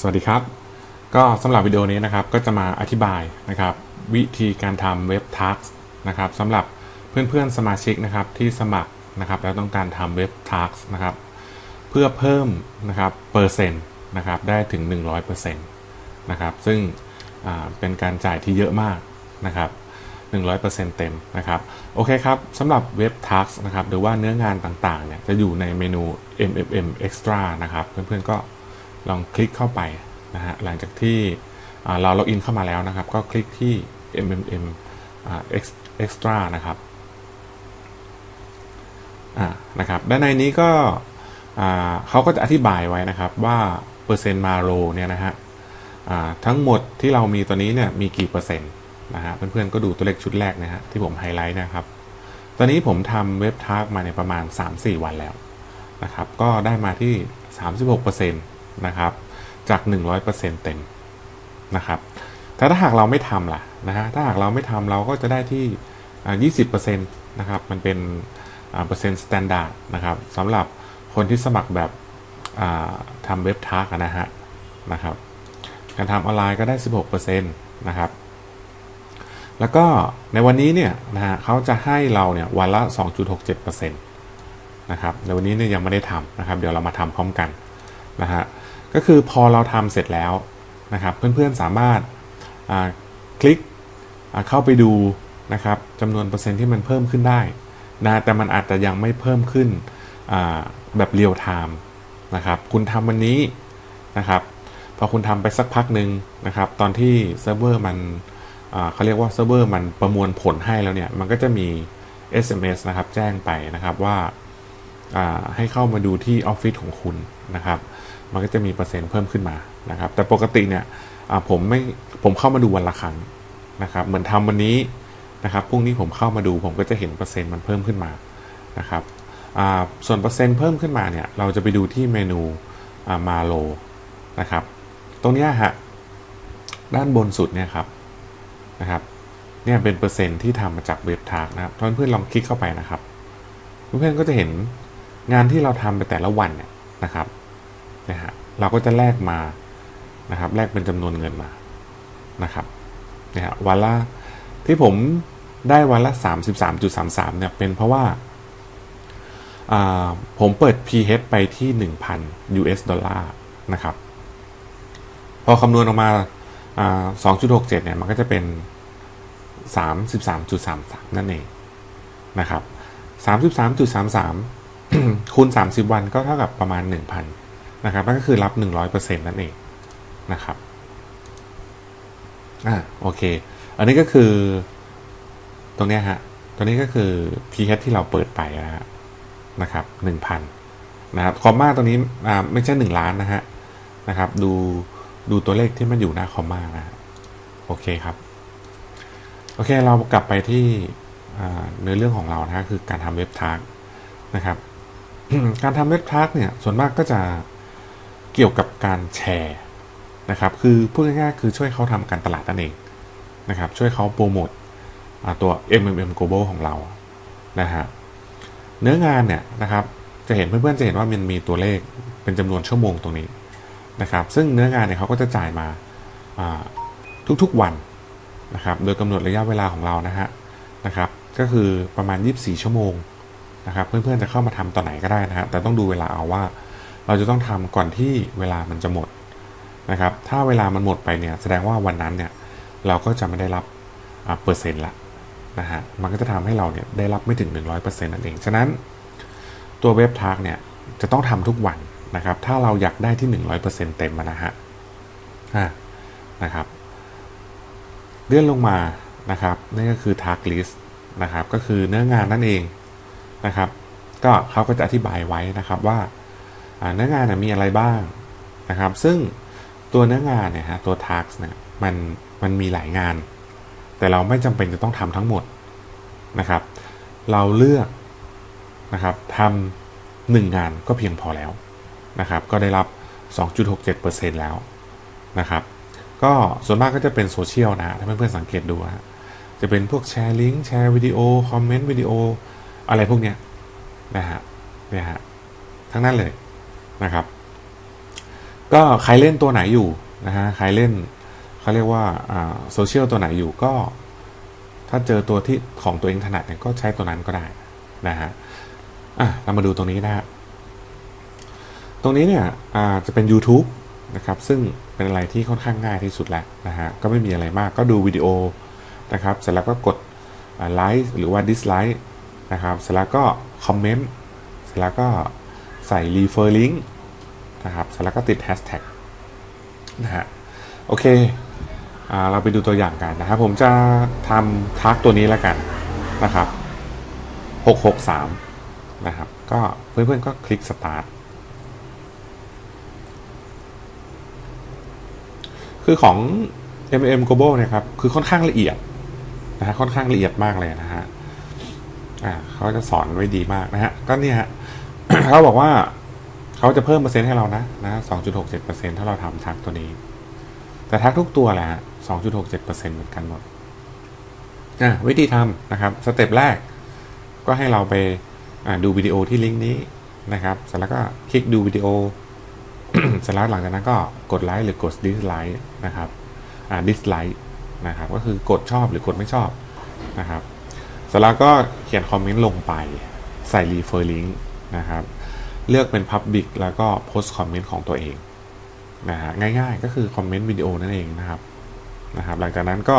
สวัสดีครับ ก็สำหรับวิดีโอนี้นะครับก็จะมาอธิบายนะครับวิธีการทำเว็บทักนะครับสำหรับเพื่อนๆสมาชิกนะครับที่สมัครนะครับแล้วต้องการทำเว็บทักนะครับเพื่อเพิ่มนะครับเปอร์เซ็นต์นะครับได้ถึง 100%นะครับซึ่งเป็นการจ่ายที่เยอะมากนะครับ100%เต็มนะครับโอเคครับสำหรับเว็บทักนะครับหรือว่าเนื้องานต่างๆเนี่ยจะอยู่ในเมนู MMM Extra นะครับเพื่อนๆก็ ลองคลิกเข้าไปนะฮะหลังจากที่เราล็อกอินเข้ามาแล้วนะครับ ก็คลิกที่ MMM extra นะครับอ่นะครับด้านในนี้ก็เขาก็จะอธิบายไว้นะครับว่าเปอร์เซ็นต์มาโลเนี่ยนะฮะทั้งหมดที่เรามีตัวนี้เนี่ยมีกี่เปอร์เซ็นต์นะฮะเพื่อนๆก็ดูตัวเลขชุดแรกนะฮะที่ผมไฮไลท์นะครับ ตอนนี้ผมทำเว็บทักมาในประมาณ 3-4 วันแล้วนะครับ ก็ได้มาที่ 36%น นะครับ จาก 100%เต็มนะครับแต่ถ้าหากเราไม่ทำล่ะนะฮะถ้าหากเราไม่ทำเราก็จะได้ที่อ่า20%นะครับ มันเป็นเปอร์เซ็นต์สแตนดาร์ดนะครับสำหรับคนที่สมัครแบบทำเว็บทักนะฮะนะครับการทำออนไลน์ก็ได้ 16%นะครับ แล้วก็ในวันนี้เนี่ยนะฮะเขาจะให้เราเนี่ยวันละ 2.67%นะครับในวันนี้เนี่ยยังไม่ได้ทำนะครับ เดี๋ยวเรามาทำพร้อมกันนะฮะ ก็คือพอเราทำเสร็จแล้วนะครับเพื่อนๆสามารถคลิกเข้าไปดูนะครับจำนวนเปอร์เซ็นต์ที่มันเพิ่มขึ้นได้นะแต่มันอาจจะยังไม่เพิ่มขึ้นแบบเรียลไทม์นะครับคุณทำวันนี้นะครับพอคุณทำไปสักพักหนึ่งนะครับตอนที่เซิร์ฟเวอร์มันเขาเรียกว่าเซิร์ฟเวอร์มันประมวลผลให้แล้วเนี่ยมันก็จะมี SMS นะครับแจ้งไปนะครับว่าให้เข้ามาดูที่ออฟฟิศของคุณนะครับ มันก็จะมีเปอร์เซ็นต์เพิ่มขึ้นมานะครับ แต่ปกติเนี่ยผมไม่ผมเข้ามาดูวันละครั้งนะครับเหมือนทำวันนี้นะครับพรุ่งนี้ผมเข้ามาดูผมก็จะเห็นเปอร์เซ็นต์มันเพิ่มขึ้นมานะครับส่วนเปอร์เซ็นต์เพิ่มขึ้นมาเนี่ยเราจะไปดูที่เมนูมาโลนะครับ ตรงนี้ฮะด้านบนสุดเนี่ยครับนะครับเนี่ยเป็นเปอร์เซ็นต์ที่ทำมาจากเว็บทากนะครับเพื่อนๆลองคลิกเข้าไปนะครับ เพื่อนๆก็จะเห็นงานที่เราทำไปแต่ละวันเนี่ยนะครับ นะฮะเราก็จะแลกมานะครับแลกเป็นจำนวนเงินมานะครับนะฮะวันละที่ผมได้วันละ 33.33เนี่ยเป็นเพราะว่าผมเปิด PH ไปที่ 1,000 US ดอลลาร์นะครับ พอคำนวณออกมาอ่า2.67 เนี่ย มันก็จะเป็น 33.33 นั่นเองนะครับ 33.33 คูณ 30 วันก็เท่ากับประมาณ 1,000 นะครับนั่นก็คือรับ 100%นั่นเองนะครับอ่าโอเค อันนี้ก็คือตรงเนี้ยฮะตัวนี้ก็คือ pH ที่เราเปิดไปนะฮะนะครับ1,000นะครับคอมมาตรงนี้อ่าไม่ใช่1ล้านนะฮะนะครับ ดูดูตัวเลขที่มันอยู่หน้าคอมมานะฮะโอเคครับโอเคเรากลับไปที่เนื้อเรื่องของเรานะคือการทำเว็บทักนะครับ การทำเว็บทักเนี่ยส่วนมากก็จะ เกี่ยวกับการแชร์นะครับ คือพูดง่ายๆคือช่วยเขาทำการตลาดนั่นเองนะครับ ช่วยเขาโปรโมทตัว MMM Global ของเรานะฮะเนื้องานเนี่ยนะครับจะเห็นเพื่อนๆจะเห็นว่ามันมีตัวเลขเป็นจำนวนชั่วโมงตรงนี้นะครับ ซึ่งเนื้องานเนี่ยเขาก็จะจ่ายมาอ่าทุกๆวันนะครับโดยกำหนดระยะเวลาของเรานะฮะนะครับ ก็คือประมาณ 24 ชั่วโมงนะครับ เพื่อนๆจะเข้ามาทำตอนไหนก็ได้นะฮะแต่ต้องดูเวลาเอาว่า เราจะต้องทำก่อนที่เวลามันจะหมดนะครับ ถ้าเวลามันหมดไปเนี่ยแสดงว่าวันนั้นเนี่ยเราก็จะไม่ได้รับเปอร์เซ็นต์ละนะฮะ มันก็จะทำให้เราเนี่ยได้รับไม่ถึง 100%นั่นเอง ฉะนั้นตัวเว็บทักเนี่ยจะต้องทำทุกวันนะครับ ถ้าเราอยากได้ที่ 100%เต็มอะนะฮะนะครับเลื่อนลงมานะครับนี่ก็คือ Task List นะครับ ก็คือเนื้องานนั่นเองนะครับ ก็เขาก็จะอธิบายไว้นะครับว่า เนื้องานมีอะไรบ้างนะครับ ซึ่งตัวเนื้องานเนี่ยฮะตัว Task เนี่ยมันมันมีหลายงาน แต่เราไม่จำเป็นจะต้องทำทั้งหมดนะครับ เราเลือกนะครับทำหนึ่งงานก็เพียงพอแล้วนะครับ ก็ได้รับ 2.67%แล้วนะครับ ก็ส่วนมากก็จะเป็นโซเชียลนะ ถ้าเพื่อนๆสังเกตดูฮะจะเป็นพวกแชร์ลิงก์แชร์วิดีโอ คอมเมนต์วิดีโอ อะไรพวกเนี้ยนะฮะเนี่ยฮะทั้งนั้นเลย นะครับ ก็ใครเล่นตัวไหนอยู่นะฮะใครเล่นเขาเรียกว่าโซเชียลตัวไหนอยู่ก็ ถ้าเจอตัวที่ของตัวเองถนัดเนี่ยก็ใช้ตัวนั้นก็ได้นะฮะอะเรามาดูตรงนี้นะฮะตรงนี้เนี่ยจะเป็น YouTube นะครับ ซึ่งเป็นอะไรที่ค่อนข้างง่ายที่สุดแล้วนะฮะก็ไม่มีอะไรมากก็ดูวิดีโอนะครับเสร็จแล้วก็กดไลค์หรือว่าดิสไลค์นะครับเสร็จแล้วก็คอมเมนต์เสร็จแล้วก็ ใส่รีเฟอร์ลิงนะครับเสร็จแล้วก็ติดแฮชแท็กนะฮะโอเคเราไปดูตัวอย่างกันนะครับ ผมจะทำทักตัวนี้แล้วกันนะครับ 663 นะครับ ก็เพื่อนๆก็คลิกสตาร์ทคือของ MM Global เนี่ยครับ คือค่อนข้างละเอียดนะฮะค่อนข้างละเอียดมากเลยนะฮะอ่าเขาจะสอนไว้ดีมากนะฮะ ก็เนี่ยฮะ เขาบอกว่าเขาจะเพิ่มเปอร์เซ็นต์ให้เรานะนะสองจุดหกเจ็ดเปอร์เซ็นถ้าเราทำทักตัวนี้ แต่ทักทุกตัวแหละสองจุดหกเจ็ดเปอร์เซ็นเหมือนกันหมดอ่าวิธีทำนะครับ สเต็ปแรก ก็ให้เราไปดูวิดีโอที่ลิงก์นี้นะครับเสร็จแล้วก็คลิกดูวิดีโอเสร็จแล้วหลังจากนั้นก็กดไลค์หรือกดดิสไลค์นะครับอ่าดิสไลค์นะครับ ก็คือกดชอบหรือกดไม่ชอบนะครับเสร็จแล้วก็เขียนคอมเมนต์ลงไปใส่รีเฟอร์ลิงก์ นะครับ เลือกเป็น Public แล้วก็โพสต์คอมเมนต์ของตัวเองนะฮะง่ายๆก็คือคอมเมนต์วิดีโอนั่นเองนะครับนะครับ หลังจากนั้นก็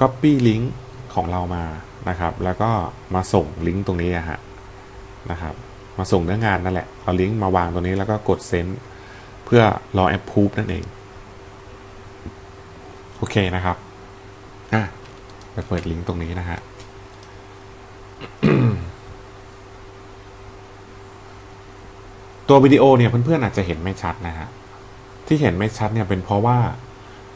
copy ลิงก์ของเรามานะครับ แล้วก็มาส่งลิงก์ตรงนี้อะฮะนะครับมาส่งเนื้องานนั่นแหละเอาลิงก์มาวางตรงนี้แล้วก็กดเซนเพื่อรอแอปพูฟนั่นเองโอเคนะครับอะไปเปิดลิงก์ตรงนี้นะฮะ ตัววิดีโอเนี่ยเพื่อนๆอาจจะเห็นไม่ชัดนะฮะที่เห็นไม่ชัดเนี่ยเป็นเพราะว่า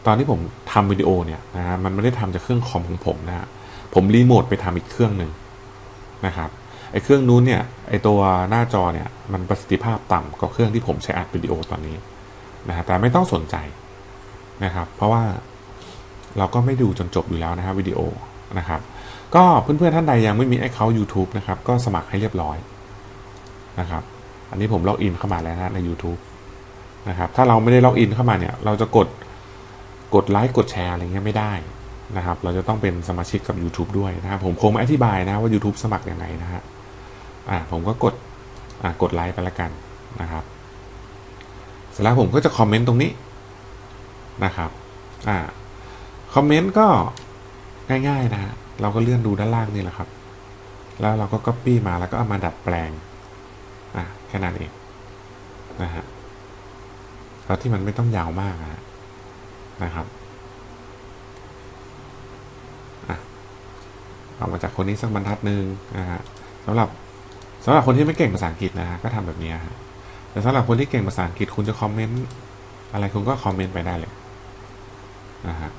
ตอนที่ผมทำวิดีโอเนี่ยนะฮะมันไม่ได้ทำจากเครื่องคอมของผมนะฮะผมรีโมทไปทำอีกเครื่องหนึ่งนะครับไอ้เครื่องนู้นเนี่ยไอ้ตัวหน้าจอเนี่ยมันประสิทธิภาพต่ำกว่าเครื่องที่ผมใช้อัดวิดีโอตอนนี้นะฮะแต่ไม่ต้องสนใจนะครับ เพราะว่าเราก็ไม่ดูจนจบอยู่แล้วนะครับวิดีโอนะครับ ก็เพื่อนๆท่านใดยังไม่มีไอเคาท์ YouTube นะครับ ก็สมัครให้เรียบร้อยนะครับ อันนี้ผมล็อกอินเข้ามาแล้วนะใน YouTube นะครับ ถ้าเราไม่ได้ล็อกอินเข้ามาเนี่ย เราจะกดกดไลค์กดแชร์อะไรเงี้ยไม่ได้นะครับ เราจะต้องเป็นสมาชิกกับ YouTube ด้วยนะครับ ผมคงไม่อธิบายนะว่า YouTube สมัครยังไงนะฮะอ่าผมก็กดอ่ากดไลค์ไปละกันนะครับ เสร็จแล้วผมก็จะคอมเมนต์ตรงนี้นะครับอ่าคอมเมนต์ก็ง่ายๆนะฮะเราก็เลื่อนดูด้านล่างนี่แหละครับ แล้วเราก็ Copy มาแล้วก็เอามาดัดแปลง ค่นั้นเองนะฮะแล้วที่มันไม่ต้องยาวมากนะครับอะเอามาจากคนนี้สักบรรทัดหนึ่งนะฮะสำหรับสำหรับคนที่ไม่เก่งภาษาอังกฤษนะฮะก็ทำแบบนี้ฮะแต่สำหรับคนที่เก่งภาษาอังกฤษคุณจะคอมเมนต์อะไรคุณก็คอมเมนต์ไปได้เลยนะฮะ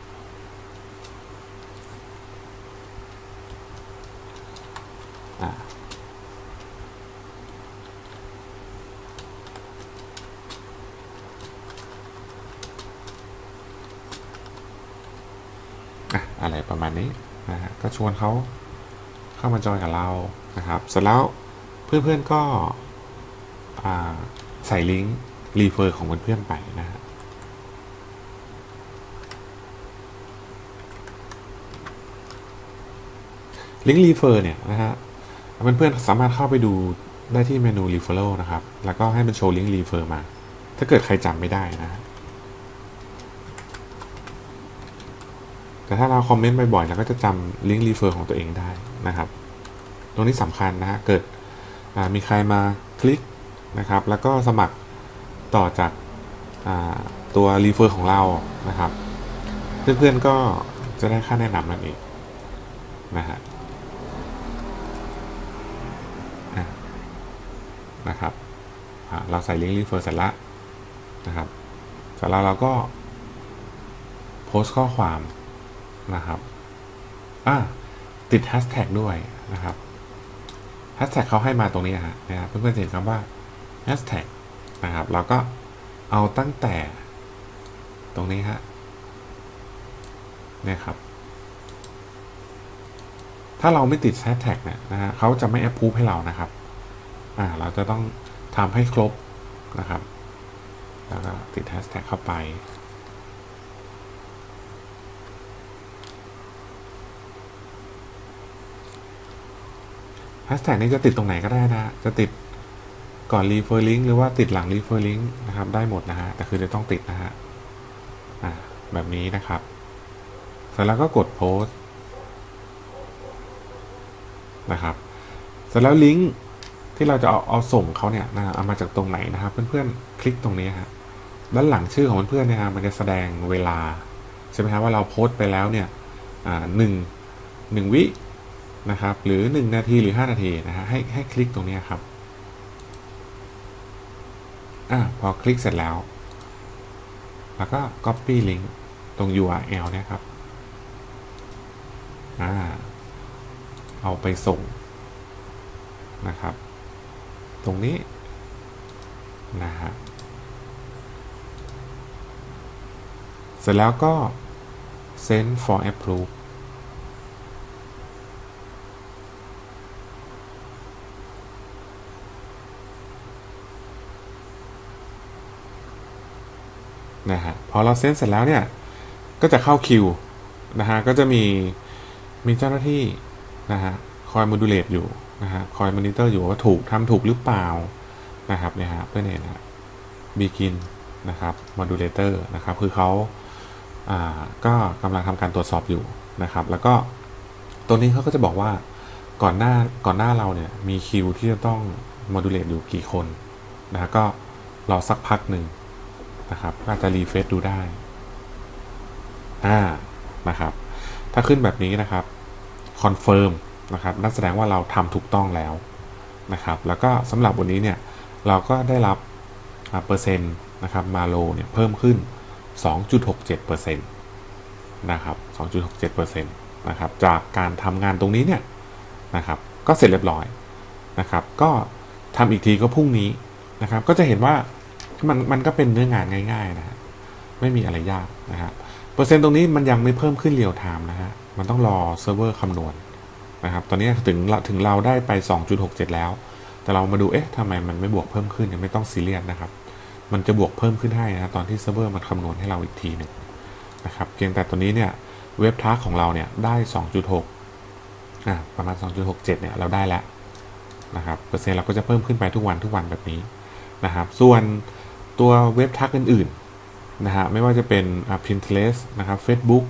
อะอะไรประมาณ นี้นะฮะก็ชวนเขาเข้ามาจอยกับเรานะครับเสร็จแล้วเพื่อนๆก็ใส่ลิงก์รีเฟอร์ของเพื่อนๆไปนะฮะลิงก์รีเฟอร์เนี่ยนะฮะเพื่อนๆสามารถเข้าไปดูได้ที่เมนู referral นะครับ แล้วก็ให้มันโชว์ลิงก์รีเฟอร์มา ถ้าเกิดใครจำไม่ได้นะฮะ แต่ถ้าเราคอมเมนต์บ่อยๆเราก็จะจำลิงก์รีเฟอร์ของตัวเองได้นะครับ ตรงนี้สำคัญนะฮะเกิดมีใครมาคลิกนะครับ แล้วก็สมัครต่อจากตัวรีเฟอร์ของเรานะครับ เพื่อนๆก็จะได้ค่าแนะนำนั่นเองนะฮะนะครับเราใส่ลิงก์รีเฟอร์เสร็จล้วนะครับเสร็จแล้วเราก็โพสต์ข้อความ นะครับอ่าติดแฮชแท็กด้วยนะครับแฮชแท็กเขาให้มาตรงนี้ฮะนะครับเพื่อนๆเห็นคำว่าแฮชแท็กนะครับเราก็เอาตั้งแต่ตรงนี้ฮะนี่ครับ ถ้าเราไม่ติดแฮชแท็กเนี่ยนะฮะเขาจะไม่แอปพูฟให้เรานะครับอ่าเราจะต้องทำให้ครบนะครับ แล้วก็ติดแฮชแท็กเข้าไป แฮชแท็กนี้จะติดตรงไหนก็ได้นะ จะติดก่อนรีเฟอร์ลิงหรือว่าติดหลังรีเฟอร์ลิงนะครับ ได้หมดนะฮะ แต่คือจะต้องติดนะฮะอ่าแบบนี้นะครับ เสร็จแล้วก็กดโพสต์นะครับ เสร็จแล้วลิงก์ที่เราจะเอาเอาส่งเขาเนี่ยนะเอามาจากตรงไหนนะครับ เพื่อนๆ คลิกตรงนี้ฮะ ด้านหลังชื่อของเพื่อนๆเนี่ยมันจะแสดงเวลา ใช่ไหมครับว่าเราโพสต์ไปแล้วเนี่ยอ่าหนึ่งหนึ่งวิ นะครับ หรือ 1 นาทีหรือ 5 นาทีนะฮะให้ให้คลิกตรงนี้ครับอ่าพอคลิกเสร็จแล้ว แล้วก็ copy link ตรง URL เนี่ยครับอ่าเอาไปส่งนะครับ ตรงนี้นะฮะเสร็จแล้วก็ send for approve นะฮะพอเราเซ็นเสร็จแล้วเนี่ย ก็จะเข้าคิวนะฮะก็จะมีมีเจ้าหน้าที่นะฮะคอยมดูเลตอยู่นะฮะคอยมอนิเตอร์อยู่ว่าถูกทำถูกหรือเปล่านะครับเนี่ยฮะเพื่อนเห็นนะบีกินนะครับมดูเลเตอร์นะครับคือเขาอ่าก็กำลังทำการตรวจสอบอยู่นะครับ แล้วก็ตัวนี้เขาก็จะบอกว่าก่อนหน้าก่อนหน้าเราเนี่ยมีคิวที่จะต้องมดูเลตอยู่กี่คนนะฮะก็รอสักพักหนึ่ง นะครับ ก็อาจจะรีเฟซดูได้ อ่า นะครับ ถ้าขึ้นแบบนี้นะครับ คอนเฟิร์มนะครับ นั่นแสดงว่าเราทำถูกต้องแล้วนะครับ แล้วก็สำหรับวันนี้เนี่ย เราก็ได้รับเปอร์เซ็นต์นะครับ มาโลเนี่ยเพิ่มขึ้น 2.67%นะครับ 2.67%นะครับ จากการทำงานตรงนี้เนี่ยนะครับ ก็เสร็จเรียบร้อยนะครับ ก็ทำอีกทีก็พรุ่งนี้นะครับ ก็จะเห็นว่า มันมันก็เป็นเนื้องานง่าย ๆ นะฮะไม่มีอะไรยากนะฮะเปอร์เซ็นต์ตรงนี้มันยังไม่เพิ่มขึ้นเรียลไทม์นะฮะมันต้องรอเซิร์ฟเวอร์คำนวณนะครับ ตอนนี้ถึงเราถึงเราได้ไป 2.67 แล้ว แต่เรามาดูเอ๊ะทำไมมันไม่บวกเพิ่มขึ้นยังไม่ต้องซีเรียสนะครับ มันจะบวกเพิ่มขึ้นให้นะตอนที่เซิร์ฟเวอร์มันคำนวณให้เราอีกทีหนึ่งนะครับเพียงแต่ตัวนี้เนี่ยเว็บทักของเราเนี่ยได้ 2.6อ่าประมาณ 2.67 เนี่ยเราได้แล้วนะครับเปอร์เซ็นต์เราก็จะเพิ่มขึ้นไปทุกวันทุกวันแบบนี้นะครับ ส่วน ตัวเว็บทักอื่นๆนะฮะไม่ว่าจะเป็น Pinterest นะครับ Facebook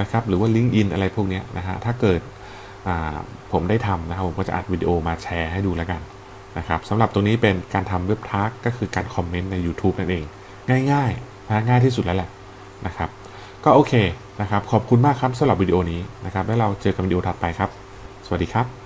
นะครับหรือว่า LinkedIn อะไรพวกนี้นะฮะถ้าเกิดผมได้ทำนะครับผมก็จะอัดวิดีโอมาแชร์ให้ดูแล้วกันนะครับสำหรับตรงนี้เป็นการทำเว็บทักก็คือการคอมเมนต์ใน YouTube นั่นเอง ง่ายๆนะง่ายที่สุดแล้วแหละนะครับ ก็โอเคนะครับ ขอบคุณมากครับสำหรับวิดีโอนี้นะครับ แล้วเราเจอกันวิดีโอถัดไปครับ สวัสดีครับ